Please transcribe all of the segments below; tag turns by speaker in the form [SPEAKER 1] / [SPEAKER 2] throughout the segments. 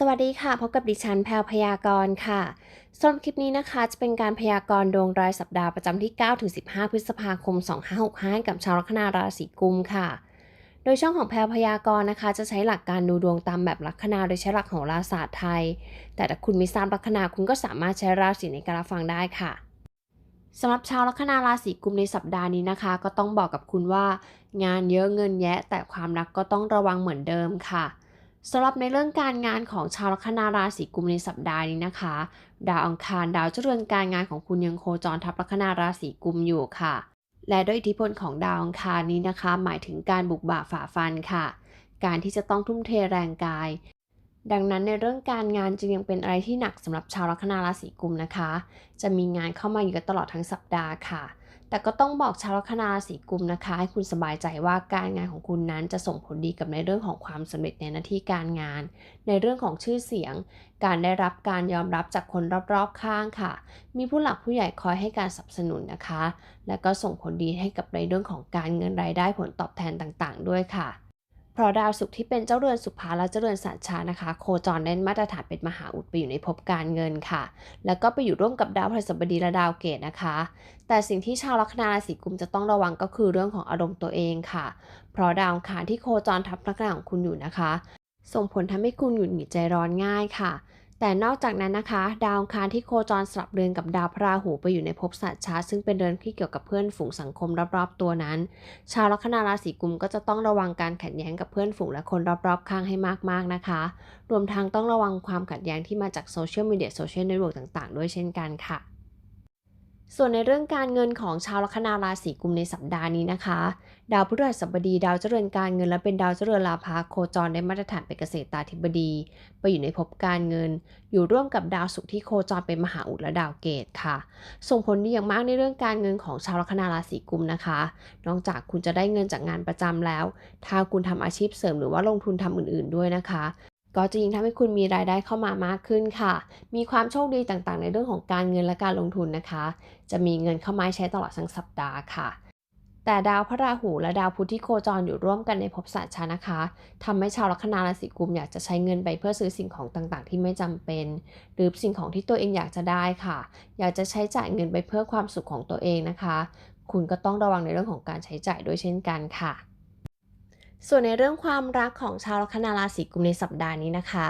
[SPEAKER 1] สวัสดีค่ะ พบกับดิฉันแพลวพยากรณ์ค่ะสำหรับคลิปนี้นะคะ จะเป็นการพยากรณ์ดวงรายสัปดาห์ประจำที่ 9-15 พฤษภาคม 2565 กับชาวลัคนาราศีกุมค่ะ โดยช่องของแพลวพยากรณ์นะคะ จะใช้หลักการดูดวงตามแบบลัคนาโดยใช้หลักของราศาสตร์ไทย แต่ถ้าคุณไม่ทราบลัคนาคุณก็สามารถใช้ราศีในการฟังได้ค่ะสำหรับชาวลัคนาราศีกุมในสัปดาห์นี้นะคะ ก็ต้องบอกกับคุณว่า งานเยอะเงินแยะ แต่ความรักก็ต้องระวังเหมือนเดิมค่ะ สำหรับในเรื่องการงานของชาวลัคนาราศีกุมในสัปดาห์นี้นะคะ ดาวอังคารดาวเจริญการงานของคุณยังโคจรทับลัคนาราศีกุมอยู่ค่ะ และด้วยอิทธิพลของดาวอังคารนี้นะคะ หมายถึงการบุกบ่าฝ่าฟันค่ะ การที่จะต้องทุ่มเทแรงกาย ดังนั้นในเรื่องการงานจึงยังเป็นอะไรที่หนักสำหรับชาวลัคนาราศีกุมนะคะ จะมีงานเข้ามาอยู่ตลอดทั้งสัปดาห์ค่ะ แต่ก็ต้องบอกชาวลัคนาราศีกุมนะคะ ให้คุณสบายใจว่าการงานของคุณนั้นจะส่งผลดีกับในเรื่องของความสำเร็จในหน้าที่การงาน ในเรื่องของชื่อเสียง การได้รับการยอมรับจากคนรอบๆข้างค่ะ มีผู้หลักผู้ใหญ่คอยให้การสนับสนุนนะคะ และก็ส่งผลดีให้กับในเรื่องของการเงินรายได้ผลตอบแทนต่างๆ ด้วยค่ะ เพราะดาวศุกร์ที่เป็นเจ้าเรือนสุภาและเจ้าเรือนสัจชานะคะ โคจรเล่นมาตรฐานเป็นมหาอุดไปอยู่ในภพการเงินค่ะ แล้วก็ไปอยู่ร่วมกับดาวพฤหัสบดีและดาวเกตนะคะ แต่สิ่งที่ชาวลัคนาราศีกุมจะต้องระวังก็คือเรื่องของอารมณ์ตัวเองค่ะ เพราะดาวคารที่โคจรทับลัคนาของคุณอยู่นะคะ ส่งผลทำให้คุณหงุดหงิดใจร้อนง่ายค่ะ แต่นอกจากนั้นนะคะ ดาวอังคารที่โคจรสลับเรือนกับดาวพระราหูไปอยู่ในภพสัตว์ชาซึ่งเป็นเรือนที่เกี่ยวกับเพื่อนฝูงสังคมรอบๆตัวนั้น ชาวลัคนาราศีกุมก็จะต้องระวังการขัดแย้งกับเพื่อนฝูงและคนรอบๆ ข้างให้มากๆนะคะ รวมทั้งต้องระวังความขัดแย้งที่มาจากโซเชียลมีเดียโซเชียลเน็ตเวิร์กต่างๆ ด้วยเช่นกันค่ะ ส่วนในเรื่องการเงินของชาวลัคนาราศีกุมในสัปดาห์นี้นะคะ ดาวพฤหัสบดีดาวเจริญการเงินและเป็นดาวเจริญลาภาโคจรในมาตรฐานเป็นเกษตราธิบดี ไปอยู่ในภพการเงิน อยู่ร่วมกับดาวศุกร์ที่โคจรเป็นมหาอุดและดาวเกตค่ะ ส่งผลดีอย่างมากในเรื่องการเงินของชาวลัคนาราศีกุมนะคะ นอกจากคุณจะได้เงินจากงานประจำแล้ว ถ้าคุณทำอาชีพเสริมหรือว่าลงทุนทำอื่น ๆด้วยนะคะ ก็จะยิ่งทำให้คุณมีรายได้เข้ามามากขึ้นค่ะ มีความโชคดีต่างๆ ในเรื่องของการเงินและการลงทุนนะคะ จะมีเงินเข้ามาใช้ตลอดทั้งสัปดาห์ค่ะ แต่ดาวพระราหูและดาวพุธที่โคจรอยู่ร่วมกันในภพสัตว์ชานะคะทำให้ชาวลัคนาราศีกุมอยากจะใช้เงินไปเพื่อซื้อสิ่งของต่างๆ ที่ไม่จำเป็น หรือสิ่งของที่ตัวเองอยากจะได้ค่ะ อยากจะใช้จ่ายเงินไปเพื่อความสุขของตัวเองนะคะ คุณก็ต้องระวังในเรื่องของการใช้จ่ายด้วยเช่นกันค่ะ ส่วนในเรื่องความรักของชาวลัคนาราศีกุมในสัปดาห์นี้นะคะ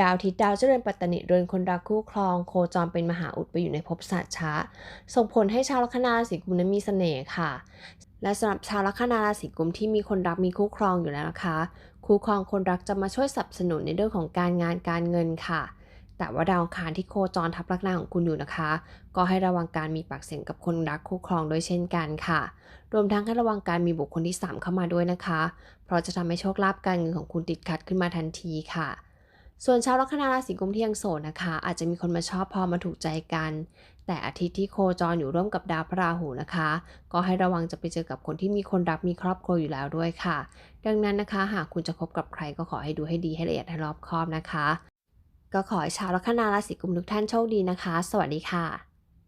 [SPEAKER 1] ดาวทิตดาวเจริญปัตตนิเรือนคนรักคู่ครอง โคจรเป็นมหาอุดไปอยู่ในภพสัจชะส่งผลให้ชาวลัคนาราศีกุมนั้นมีเสน่ห์ค่ะ และสำหรับชาวลัคนาราศีกุมที่มีคนรักมีคู่ครองอยู่แล้วนะคะ คู่ครองคนรักจะมาช่วยสนับสนุนในเรื่องของการงานการเงินค่ะ แต่ว่าดาวคารที่โคจรทับลัคนาของคุณอยู่นะคะ ก็ให้ระวังการมีปากเสียงกับคนรักคู่ครองด้วยเช่นกันค่ะ รวมทั้งให้ระวังการมีบุคคลที่ 3 เข้ามาด้วยนะคะ เพราะจะทำให้โชคลาภการเงินของคุณติดขัดขึ้นมาทันทีค่ะส่วนชาวลัคนาราศีกุมที่ยังโสดนะคะ อาจจะมีคนมาชอบพอมาถูกใจกัน แต่อาทิตย์ที่โคจรอยู่ร่วมกับดาวพระราหูนะคะ ก็ให้ระวังจะไปเจอกับคนที่มีคนรักมีครอบครัวอยู่แล้วด้วยค่ะ ดังนั้นนะคะ หากคุณจะคบกับใครก็ขอให้ดูให้ดีให้ละเอียดให้รอบคอบนะคะ ก็ขอให้ชาวลัคนาราศีกุมทุกท่านโชคดีนะคะ สวัสดีค่ะ